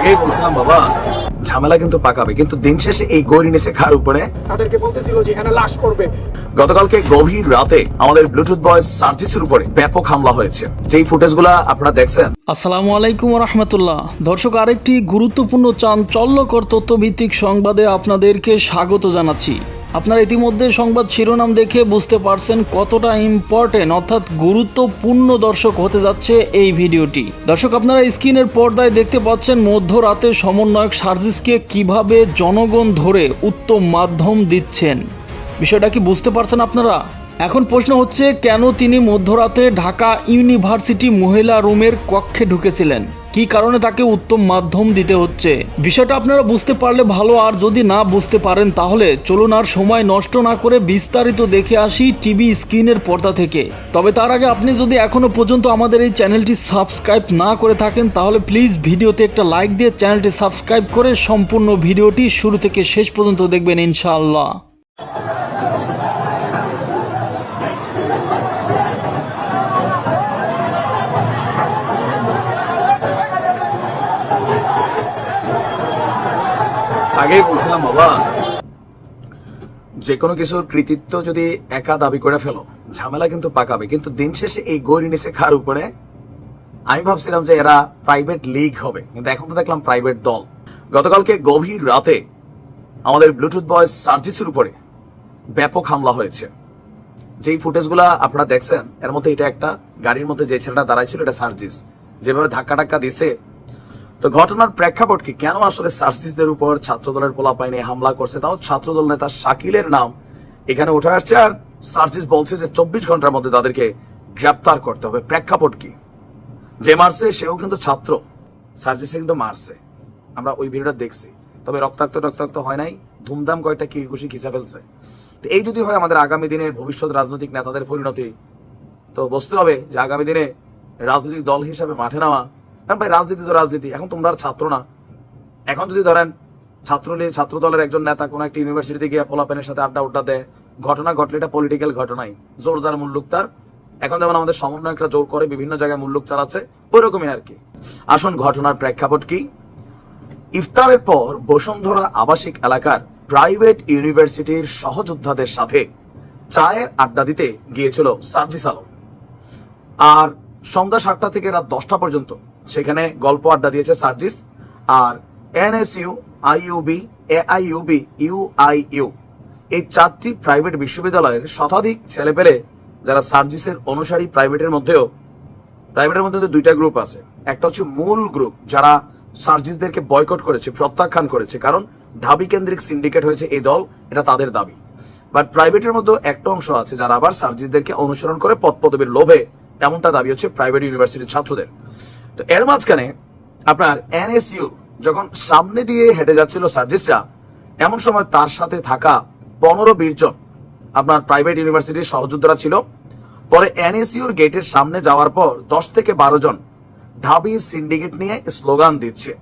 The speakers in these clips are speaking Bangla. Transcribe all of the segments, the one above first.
আগেই বলছিলাম বাবা ঝামেলা কিন্তু পাকাবে। কিন্তু দিন শেষে এই গৌরী নিচে খার উপরে তাদেরকে বলতেছিল যে এখানে লাশ পড়বে। গতকালকে গভীর রাতে আমাদের ব্লুটুথ বয় সার্জিসের উপরে ব্যাপক হামলা হয়েছে। যেই ফুটেজগুলো আপনারা দেখছেন। আসসালামু আলাইকুম রহমতুল্লাহ দর্শক আরেকটি গুরুত্বপূর্ণ চাঞ্চল্যকর তথ্যভিত্তিক সংবাদে আপনাদেরকে স্বাগত জানাচ্ছি। আপনারা ইতিমধ্যে সংবাদ শিরোনাম দেখে বুঝতে পারছেন কতটা ইম্পর্টেন্ট অর্থাৎ গুরুত্বপূর্ণ দর্শক হতে যাচ্ছে এই ভিডিওটি। দর্শক, আপনারা স্ক্রিনের পর্দায় দেখতে পাচ্ছেন মধ্যরাতে সমন্বয়ক সার্জিসকে কীভাবে জনগণ ধরে উত্তম মাধ্যম দিচ্ছেন। বিষয়টা কি বুঝতে পারছেন আপনারা? এখন প্রশ্ন হচ্ছে, কেন তিনি মধ্যরাতে ঢাকা ইউনিভার্সিটি মহিলা রুমের কক্ষে ঢুকেছিলেন? কি কারণে তাকে উত্তম মাধ্যম দিতে হচ্ছে? বিষয়টা আপনারা বুঝতে পারলে ভালো, আর যদি না বুঝতে পারেন তাহলে চলুন আর সময় নষ্ট না করে বিস্তারিত দেখে আসি টিভি স্ক্রিনের পর্দা থেকে। তবে তার আগে আপনি যদি এখনও পর্যন্ত আমাদের এই চ্যানেলটি সাবস্ক্রাইব না করে থাকেন, তাহলে প্লিজ ভিডিওতে একটা লাইক দিয়ে চ্যানেলটি সাবস্ক্রাইব করে সম্পূর্ণ ভিডিওটি শুরু থেকে শেষ পর্যন্ত দেখবেন ইনশাআল্লাহ। আগেই বলছিলাম, বাবা। যে কোনো কিছুর কৃতিত্ব যদি একা দাবি করে ফেলো, ঝামেলা কিন্তু পাকাবে। কিন্তু দিন শেষে এই গৌরী নিচে খার উপরে? আমি ভাবছিলাম যে এরা প্রাইভেট লিগ হবে, কিন্তু এখন তো দেখলাম প্রাইভেট দল। গতকালকে গভীর রাতে আমাদের ব্লুটুথ বয় সার্জিসের উপরে ব্যাপক হামলা হয়েছে। যেই ফুটেজগুলা আপনারা দেখছেন, এর মধ্যে এটা একটা, গাড়ির মধ্যে যে ছেলেটা দাঁড়াইছিল এটা সার্জিস। যেভাবে ধাক্কা টাক্কা দিছে তো ঘটনার প্রেক্ষাপট কি? কেন আসলে সার্জিসদের উপর ছাত্রদলের পোলাপাইনে হামলা করছে? তাও ছাত্রদল নেতা শাকিলের নাম এখানে উঠে আসছে আর সার্জিস বলছে যে চব্বিশ ঘণ্টার মধ্যে তাদেরকে গ্রেপ্তার করতে হবে। প্রেক্ষাপট কি? যে মারছে, সেও কিন্তু ছাত্র। সার্জিসে কিন্তু মারছে। আমরা ওই ভিডিওটা দেখছি। তবে রক্তাক্ত রক্তাক্ত হয় নাই। ধুমধাম কয়েকটা কিলকুশি খিসা ফেলছে। তো এই যদি হয় আমাদের আগামী দিনের ভবিষ্যৎ রাজনৈতিক নেতাদের পরিণতি, তো বুঝতে হবে যে আগামী দিনে রাজনৈতিক দল হিসাবে মাঠে নামা কারণ ভাই, রাজনীতি তো রাজনীতি, এখন তোমরা ছাত্র না। এখন যদি ধরেন ছাত্রলীগ ছাত্র দলের একজন নেতা কোন একটা ইউনিভার্সিটিতে গিয়ে পোলাপেনের সাথে আড্ডা উড্ডা দেয়, ঘটনা ঘটলে এটা পলিটিক্যাল ঘটনাই। জোর যার মুল্লুক তার। এখন যেমন আমাদের সমন্বয়করা জোর করে বিভিন্ন জায়গায় মুল্লুক চালাচ্ছে ওইরকমই আর কি। আসুন, ঘটনার প্রেক্ষাপট কি? ইফতারের পর বসুন্ধরা আবাসিক এলাকার প্রাইভেট ইউনিভার্সিটির সহযোদ্ধাদের সাথে চায়ের আড্ডা দিতে গিয়েছিল সার্জিস আলম। আর সন্ধ্যা সাতটা থেকে রাত দশটা পর্যন্ত সেখানে গল্প আড্ডা দিয়েছে সার্জিস আর এনএসইউ, আইইউবি, এআইইউবি, ইউআইইউ। এই চারটি প্রাইভেট বিশ্ববিদ্যালয়ের শতাধিক ছেলেপেলে যারা সার্জিসের অনুসারী প্রাইভেটের মধ্যেও প্রাইভেটের মধ্যে দুইটা গ্রুপ আছে। একটা হচ্ছে মূল গ্রুপ যারা সার্জিসদেরকে বয়কট করেছে, প্রত্যাখ্যান করেছে। কারণ ঢাবি কেন্দ্রিক সিন্ডিকেট হয়েছে এই দল, এটা তাদের দাবি। বাট প্রাইভেটের মধ্যে একটা অংশ আছে যারা আবার সার্জিসদেরকে অনুসরণ করে পদ পদবীর লোভে, এমনটা দাবি হচ্ছে প্রাইভেট ইউনিভার্সিটির ছাত্রদের। তো এর মাঝখানে আপনার এনএসইউ যখন সামনে দিয়ে হেঁটে যাচ্ছিল সার্জিসরা, এমন সময় তার সাথে থাকা পনেরো বিশ আপনার প্রাইভেট ইউনিভার্সিটির সহযোদ্ধারা ছিল। পরে এনএসইউর গেটের সামনে যাওয়ার পর দশ থেকে বারো জন ঢাবি সিন্ডিকেট নিয়ে স্লোগান দিচ্ছে।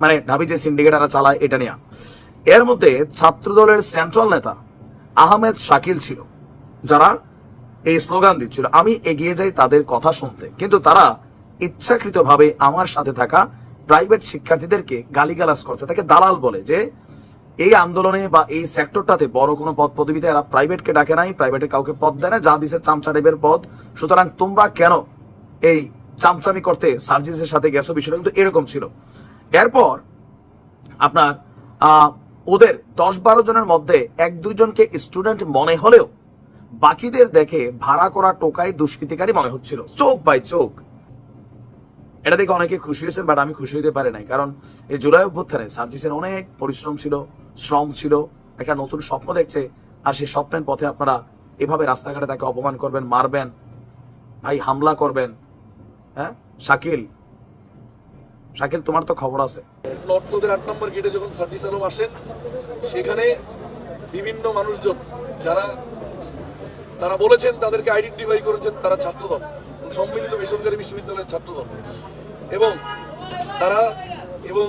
মানে ঢাবি যে সিন্ডিকেট এরা চালায় এটা নিয়ে। এর মধ্যে ছাত্রদলের সেন্ট্রাল নেতা আহমেদ শাকিল ছিল, যারা এই স্লোগান দিচ্ছিল। আমি এগিয়ে যাই তাদের কথা শুনতে। কিন্তু তারা ইচ্ছাকৃতভাবে আমার সাথে থাকা প্রাইভেট শিক্ষার্থীদেরকে গালিগালাজ করতে। তাকে দালাল বলে যে, এই আন্দোলনে বা এই সেক্টরটাতে বড় কোনো পদ পদবিতে এরা প্রাইভেটকে ডাকে নাই প্রাইভেটে কাউকে পদ দেয় না, যা দিছে চামচা টাইপের পদ। সুতরাং তোমরা কেন এই চামচামি করতে সার্জিসের সাথে গেছো? বিষয়টা কিন্তু এরকম ছিল। এরপর আপনার ওদের দশ বারো জনের মধ্যে এক দুইজনকে স্টুডেন্ট মনে হলেও বাকিদের দেখে ভাড়া করা টোকায় দুষ্কৃতিকারী মনে হচ্ছিল। চোখ বাই চোখ। এটা দেখে অনেকে খুশি হয়েছেন বাট আমি খুশি হতে পারি নাই। কারণ এই জুলাই অভ্যুত্থানে সার্জিসের অনেক পরিশ্রম ছিল, শ্রম ছিল, একটা নতুন স্বপ্ন দেখছে, আর সেই স্বপ্নের পথে আপনারা এভাবে রাস্তাঘাটে তাকে অপমান করবেন, মারবেন, ভাই হামলা করবেন। হ্যাঁ? শাকিল শাকিল, তোমার তো খবর আছে। নর্থ আট নম্বর গেটে যখন সার্জিস আলম আসেন, সেখানে বিভিন্ন মানুষজন, যারা, তারা বলেছেন, তাদেরকে আইডেন্টিফাই করেছেন, তারা ছাত্রদল। সম্মিলিত বেসরকারি বিশ্ববিদ্যালয়ের ছাত্রদল। এবং তারা এবং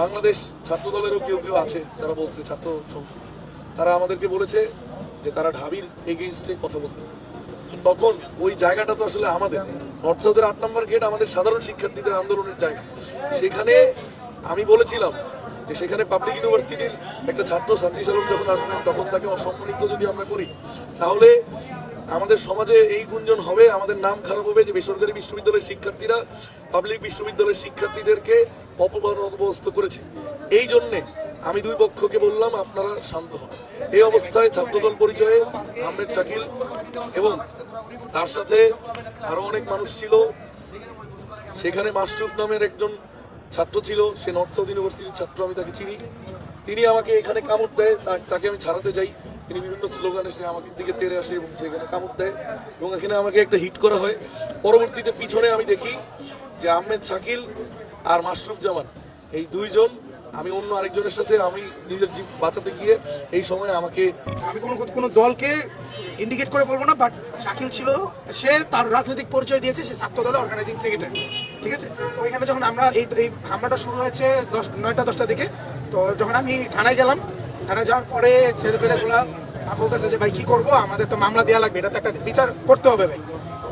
বাংলাদেশ ছাত্রদলেরও কেউ কেউ আছে যারা বলছে ছাত্র। তারা আমাদেরকে বলেছে যে তারা ঢাবির এগেনস্টে কথা বলতেছে। তখন ওই জায়গাটা তো আসলে আমাদের। নর্থ সাউথের আট নম্বর গেট আমাদের সাধারণ শিক্ষার্থীদের আন্দোলনের জায়গা। সেখানে আমি বলেছিলাম যে সেখানে পাবলিক ইউনিভার্সিটির একটা ছাত্র সার্জিস আলম যখন আসবেন, তখন তাকে অসম্মানিত যদি আমরা করি, তাহলে আমাদের সমাজে এই গুঞ্জন হবে, আমাদের নাম খারাপ হবে যে বেসরকারি বিশ্ববিদ্যালয়ের শিক্ষার্থীরা পাবলিক বিশ্ববিদ্যালয়ের শিক্ষার্থীদেরকে অপমান অপবস্ত করেছে। এই জন্যে আমি দুই পক্ষকে বললাম, আপনারা শান্ত হন। এই অবস্থায় ছাত্রদল পরিচয়ে আহমেদ শাকিল এবং তার সাথে আরও অনেক মানুষ ছিল। সেখানে মাসরুফ নামের একজন ছাত্র ছিল, সে নর্থ সাউথ ইউনিভার্সিটির ছাত্র, আমি তাকে চিনি। তিনি আমাকে এখানে কামড় দেয়, তাকে আমি ছাড়াতে যাই। তিনি বিভিন্ন স্লোগানে সে আমাকে দিকে তেড়ে আসে এবং সেখানে কামড় দেয় এবং এখানে আমাকে একটা হিট করা হয়। পরবর্তীতে পিছনে আমি দেখি যে আহমেদ শাকিল আর মাশরুফ জামান এই দুইজন, আমি অন্য আরেকজনের সাথে আমি নিজের জীব বাঁচাতে গিয়ে এই সময় আমাকে আমি কোনো কোনো দলকে ইন্ডিকেট করে বলব না বাট শাকিল ছিল, সে তার রাজনৈতিক পরিচয় দিয়েছে, সে ছাত্র দলের অর্গানাইজিং সেক্রেটারি ঠিক আছে? তো এখানে যখন আমরা এই এই হামলাটা শুরু হয়েছে দশ, নয়টা দশটার দিকে, তো যখন আমি থানায় গেলাম থানায় যাওয়ার পরে ছেলেপেলেগুলা বলতেছে যে ভাই, কি করব? আমাদের তো মামলা দেওয়া লাগবে, এটা তো একটা বিচার করতে হবে ভাই।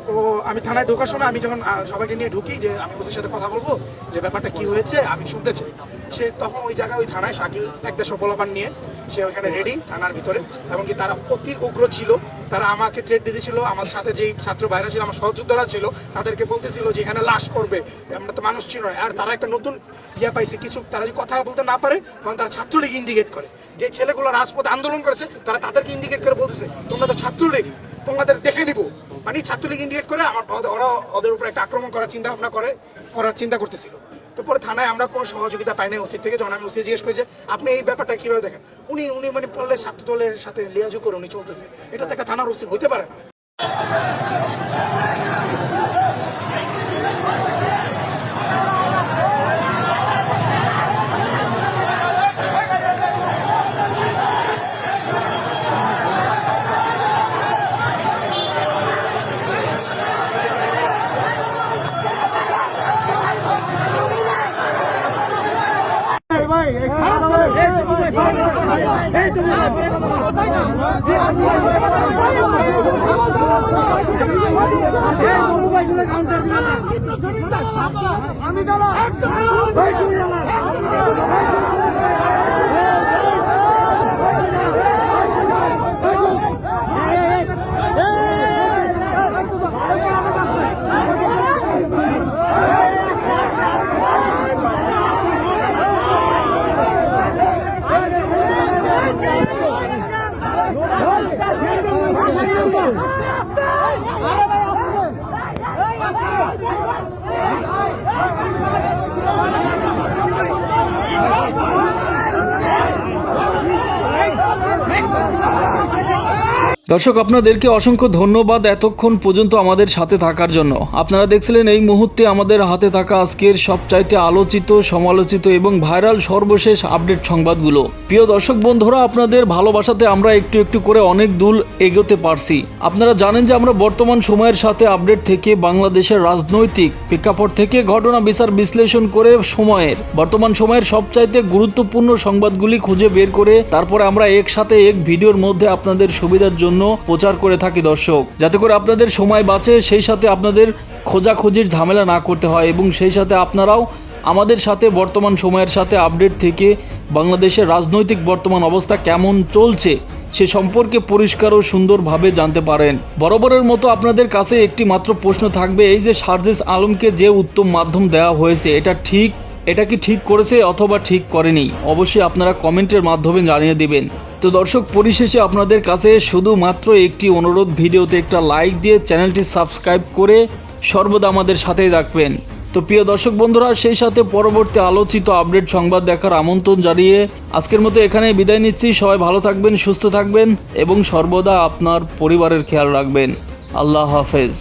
তো আমি থানায় ঢোকার সময় আমি যখন সবাইকে নিয়ে ঢুকি যে আমি ওসির সাথে কথা বলব, যে ব্যাপারটা কি হয়েছে, আমি শুনতে চাই। সে তখন ওই জায়গায়, ওই থানায় শাকিল একটা সফলপান নিয়ে, সে ওখানে রেডি থানার ভিতরে, এবং কি তারা অতি উগ্র ছিল। তারা আমাকে থ্রেট দিতেছিল, আমার সাথে যেই ছাত্র বাইরে ছিল, আমার সহযোদ্ধারা ছিল, তাদেরকে বলতেছিল যে এখানে লাশ পড়বে, আমরা তো মানুষ ছিল না। আর তারা একটা নতুন ইয়া পাইছে, কিছু, তারা যদি কথা বলতে না পারে, তখন তারা ছাত্রলীগ ইন্ডিকেট করে। যে ছেলেগুলো রাজপথে আন্দোলন করেছে, তারা তাদেরকে ইন্ডিকেট করে বলতেছে, তোমরা তো ছাত্রলীগ, তোমাদের দেখে নিব। মানে ছাত্রলীগ ইন্ডিকেট করে আমার ওরা ওদের উপরে একটা আক্রমণ করার চিন্তা ভাবনা করে, করার চিন্তা করতেছিল। তারপরে পরে থানায় আমরা কোনো সহযোগিতা পাই না ওসির থেকে আমি ওসি জিজ্ঞেস করি যে আপনি এই ব্যাপারটা কীভাবে দেখেন? উনি উনি মানে পড়লে ছাত্র দলের সাথে লিয়াজু করে উনি চলতেছে। এটা তো একটা থানার ওসি হতে পারে না। আমি দাঁড়া দর্শক, আপনাদেরকে অসংখ্য ধন্যবাদ এতক্ষণ পর্যন্ত আমাদের সাথে থাকার জন্য। আপনারা দেখছিলেন এই মুহূর্তে আমাদের হাতে থাকা আজকের সবচাইতে আলোচিত, সমালোচিত এবং ভাইরাল সর্বশেষ আপডেট সংবাদগুলো। প্রিয় দর্শক বন্ধুরা, আপনাদের ভালোবাসাতে আমরা একটু একটু করে অনেক দূর এগোতে পারছি। আপনারা জানেন যে আমরা বর্তমান সময়ের সাথে আপডেট থেকে বাংলাদেশের রাজনৈতিক প্রেক্ষাপট থেকে ঘটনা বিচার বিশ্লেষণ করে সময়ের, বর্তমান সময়ের সবচাইতে গুরুত্বপূর্ণ সংবাদগুলি খুঁজে বের করে, তারপরে আমরা একসাথে এক ভিডিওর মধ্যে আপনাদের সুবিধার জন্য প্রচার করে থাকি দর্শক। যাতে করে আপনাদের সময় বাঁচে, সেই সাথে আপনাদের খোঁজাখুঁজির ঝামেলা না করতে হয় এবং সেই সাথে আপনারাও আমাদের সাথে বর্তমান সময়ের সাথে আপডেট থেকে বাংলাদেশের রাজনৈতিক বর্তমান অবস্থা কেমন চলছে, সে সম্পর্কে পরিষ্কার ও সুন্দরভাবে জানতে পারেন। বরাবরের মতো আপনাদের কাছে একটি মাত্র প্রশ্ন থাকবে, এই যে সার্জেস আলমকে যে উত্তম মাধ্যম দেওয়া হয়েছে, এটা ঠিক, এটা কি ঠিক করেছে অথবা ঠিক করেনি? অবশ্যই আপনারা কমেন্টের মাধ্যমে জানিয়ে দিবেন। তো দর্শক, পরিশেষে আপনাদের কাছে শুধুমাত্র একটি অনুরোধ, ভিডিওতে একটা লাইক দিয়ে চ্যানেলটি সাবস্ক্রাইব করে সর্বদা আমাদের সাথেই রাখবেন তো প্রিয় দর্শক বন্ধুরা, সেই সাথে পরবর্তী আলোচিত আপডেট সংবাদ দেখার আমন্ত্রণ জানিয়ে আজকের মতো এখানে বিদায় নিচ্ছি। সবাই ভালো থাকবেন, সুস্থ থাকবেন এবং সর্বদা আপনার পরিবারের খেয়াল রাখবেন। আল্লাহ হাফেজ।